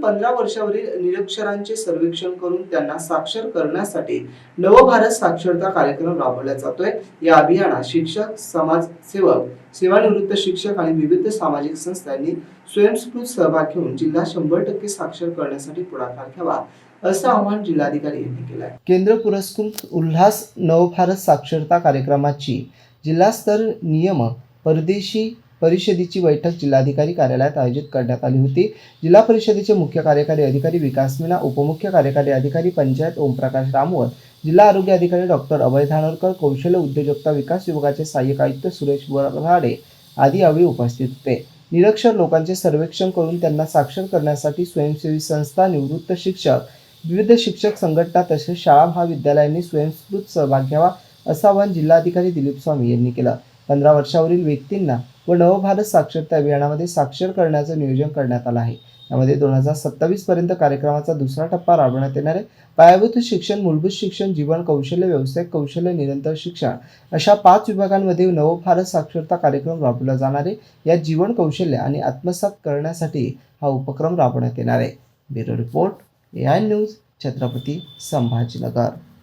पंधरा वर्षावरील निरक्षरांचे सर्वेक्षण करून त्यांना साक्षर करण्यासाठी नवभारत साक्षरता कार्यक्रम राबवला जातोय. या अभियानात शिक्षक समाजसेवक सेवानिवृत्त शिक्षक आणि विविध सामाजिक संस्थांनी स्वयंस्फूर्त सहभाग घेऊन जिल्हा शंभर टक्के साक्षर करण्यासाठी पुढाकार घ्यावा असं आवाहन जिल्हाधिकारी यांनी केलं आहे केंद्र पुरस्कृत उल्हास नवभारत साक्षरता कार्यक्रमाची जिल्हास्तर नियम परदेशी परिषदेची बैठक जिल्हाधिकारी कार्यालयात आयोजित करण्यात आली होती. जिल्हा परिषदेचे मुख्य कार्यकारी अधिकारी विकास मीना उपमुख्य कार्यकारी अधिकारी पंचायत ओमप्रकाश रामवत जिल्हा आरोग्य अधिकारी डॉक्टर अभय धानोरकर कौशल्य उद्योजकता विकास विभागाचे सहाय्यक आयुक्त सुरेश बराडे आदी यावेळी उपस्थित होते. निरक्षर लोकांचे सर्वेक्षण करून त्यांना साक्षर करण्यासाठी स्वयंसेवी संस्था निवृत्त शिक्षक विविध शिक्षक संघटना तसेच शाळा महाविद्यालयांनी स्वयंस्फूर्त सहभाग घ्यावा असं आवाहन जिल्हाधिकारी दिलीप स्वामी यांनी केलं. पंधरा वर्षावरील व्यक्तींना व नवभारत साक्षरता अभियानामध्ये साक्षर करण्याचं नियोजन करण्यात आलं आहे. यामध्ये दोन हजार सत्तावीस पर्यंत कार्यक्रमाचा दुसरा टप्पा राबवण्यात येणार आहे. पायाभूत शिक्षण मूलभूत शिक्षण जीवन कौशल्य व्यावसायिक कौशल्य निरंतर शिक्षण अशा पाच विभागांमध्ये नवभारत साक्षरता कार्यक्रम राबवला जाणार आहे. या जीवन कौशल्य आणि आत्मसात करण्यासाठी हा उपक्रम राबवण्यात येणार आहे. Bureau report A I news Chhatrapati Sambhajinagar.